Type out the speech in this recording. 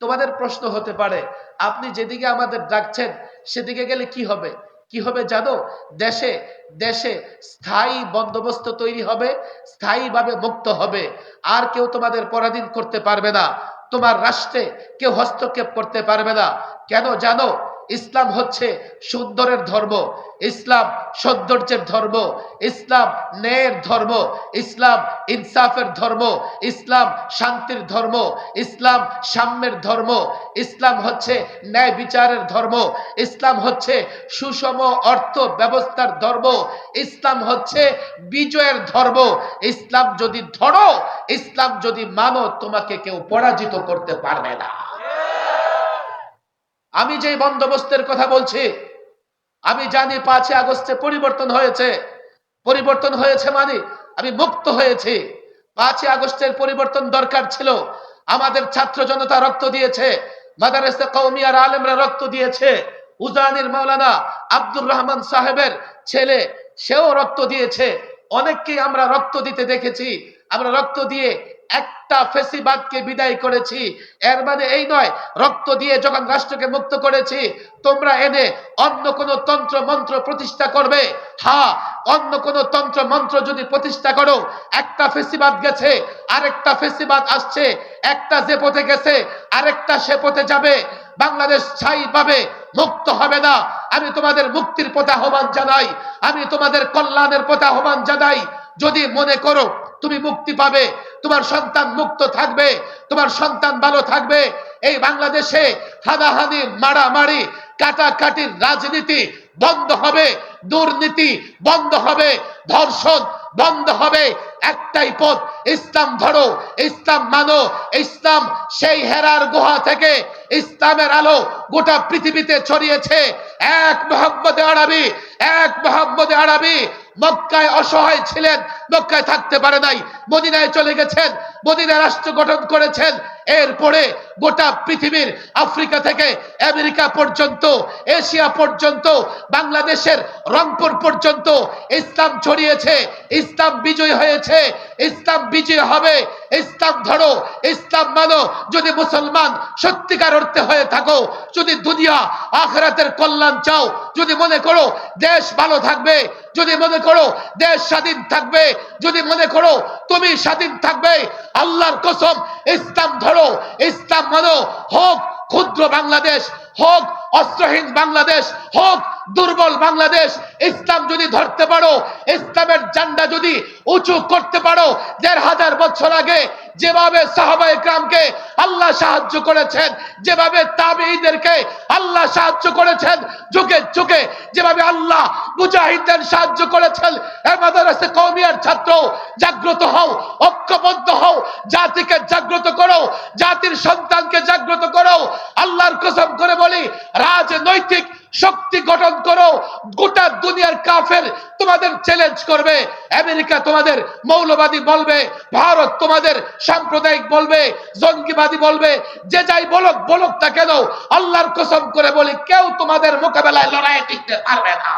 তোমাদের প্রশ্ন হতে পারে, আপনি যেদিকে আমাদের ডাকছেন, সেদিকে গেলে কি হবে? কি হবে জানো? দেশে দেশে স্থায়ী বন্দোবস্ত তৈরি হবে, স্থায়ীভাবে মুক্ত হবে। আর কেউ তোমাদের পরাধীন করতে পারবে না। তোমার রাষ্ট্রে কেউ হস্তক্ষেপ করতে পারবে না। কেন জানো? ইসলাম হচ্ছে সুন্দরের ধর্ম, ইসলাম সৌন্দর্যের ধর্ম, ইসলাম ন্যায়ের ধর্ম, ইসলাম ইনসাফের ধর্ম, ইসলাম শান্তির ধর্ম, ইসলাম সাম্যের ধর্ম, ইসলাম হচ্ছে ন্যায় বিচারের ধর্ম, ইসলাম হচ্ছে সুষম অর্থ ব্যবস্থার ধর্ম, ইসলাম হচ্ছে বিজয়ের ধর্ম। ইসলাম যদি ধরো, ইসলাম যদি মানো, তোমাকে কেউ পরাজিত করতে পারবে না। আমি যে বন্দোবস্তের কথা বলছি, আমি জানি পাঁচই আগস্টে পরিবর্তন হয়েছে। পরিবর্তন হয়েছে মানে আমি মুক্ত হয়েছি। পাঁচই আগস্টের পরিবর্তন দরকার ছিল। আমাদের ছাত্র জনতা রক্ত দিয়েছে। মাদারেসে কৌমিয়ার আলেমরা রক্ত দিয়েছে। উজানির মৌলানা আব্দুর রহমান সাহেবের ছেলে, সেও রক্ত দিয়েছে। অনেককেই আমরা রক্ত দিতে দেখেছি। আমরা রক্ত দিয়ে একটা ফেসিবাদকে বিদায় করেছি। এর মানে এই নয়, রক্ত দিয়ে যখন রাষ্ট্রকে মুক্ত করেছি, তোমরা এনে অন্য কোন তন্ত্র, মন্ত্র প্রতিষ্ঠা করবে। হ্যাঁ অন্য কোন তন্ত্র, মন্ত্র যদি প্রতিষ্ঠা করো, একটা ফেসিবাদ গেছে, আরেকটা ফেসিবাদ আসছে, একটা যে পথে গেছে, আরেকটা সে পথে যাবে। বাংলাদেশ ছাই পাবে মুক্ত হবে না। আমি তোমাদের মুক্তির পথে আহ্বান জানাই। আমি তোমাদের কল্যাণের পথে আহ্বান জানাই। যদি মনে করো তুমি মুক্তি পাবে, তোমার সন্তান মুক্ত থাকবে, তোমার সন্তান ভালো থাকবে। এই বাংলাদেশে হানাহানি, মারামারি, কাটাকাটির রাজনীতি বন্ধ হবে, দুর্নীতি বন্ধ হবে, ধর্ষণ বন্ধ হবে। একটাই পথ, ইসলাম ধরো, ইসলাম মানো, ইসলাম সেই হেরার গুহা থেকে ইসলামের আলো গোটা পৃথিবীতে ছড়িয়েছে। এক মোহাম্মদ আরবি, এক মোহাম্মদ আরবি মক্কায় অসহায় ছিলেন মক্কায় থাকতে পারে নাই মদিনায় চলে গেছেন মদিনা রাষ্ট্র গঠন করেছেন। এরপরে গোটা পৃথিবীর আফ্রিকা থেকে আমেরিকা পর্যন্ত, এশিয়া পর্যন্ত, বাংলাদেশের রংপুর পর্যন্ত ইসলাম ছড়িয়েছে। ইসলাম বিজয় হয়েছে। ইসলাম বিজয় হবে। ইসলাম ধরো, ইসলাম মানো। যদি মুসলমান সত্যিকার অর্থে হয়ে থাকো, যদি দুনিয়া আখরাতের কল্যাণ চাও, যদি মনে করো দেশ ভালো থাকবে, যদি মনে করো দেশ স্বাধীন থাকবে, যদি মনে করো তুমি স্বাধীন থাকবে আল্লাহর কসম, ইসলাম ধরো, ইসলাম মানো, হোক ক্ষুদ্র বাংলাদেশ, হোক অস্ত্রহীন বাংলাদেশ, হোক দুর্বল বাংলাদেশ, ইসলাম যদি ধরতে পারো, ইসলামের জান্ডা যদি উঁচু করতে পারো, দেড় হাজার বছর আগে যেভাবে সাহাবায়ে গ্রামকে আল্লাহ সাহায্য করেছেন, যেভাবে তাবেঈদেরকে আল্লাহ সাহায্য করেছেন, যুগে যুগে যেভাবে আল্লাহ মুজাহিদদের সাহায্য করেছেন মাদ্রাসা কওমিয়ার ছাত্র, জাগ্রত হও, ঐক্যবদ্ধ হও জাতিকে জাগ্রত করো, জাতির সন্তানকে জাগ্রত করো, আল্লাহর কসম করে বলি, রাজনৈতিক শক্তি গঠন করো, গোটা দুনিয়ার কাফের তোমাদের চ্যালেঞ্জ করবে, আমেরিকা তোমাদের মৌলবাদী বলবে, ভারত তোমাদের সাম্প্রদায়িক বলবে, জঙ্গিবাদী বলবে, যে যাই বলক বলক তা কেন, আল্লাহর কসম করে বলি, কেউ তোমাদের মোকাবেলায় লড়াই টিকতে পারবে না।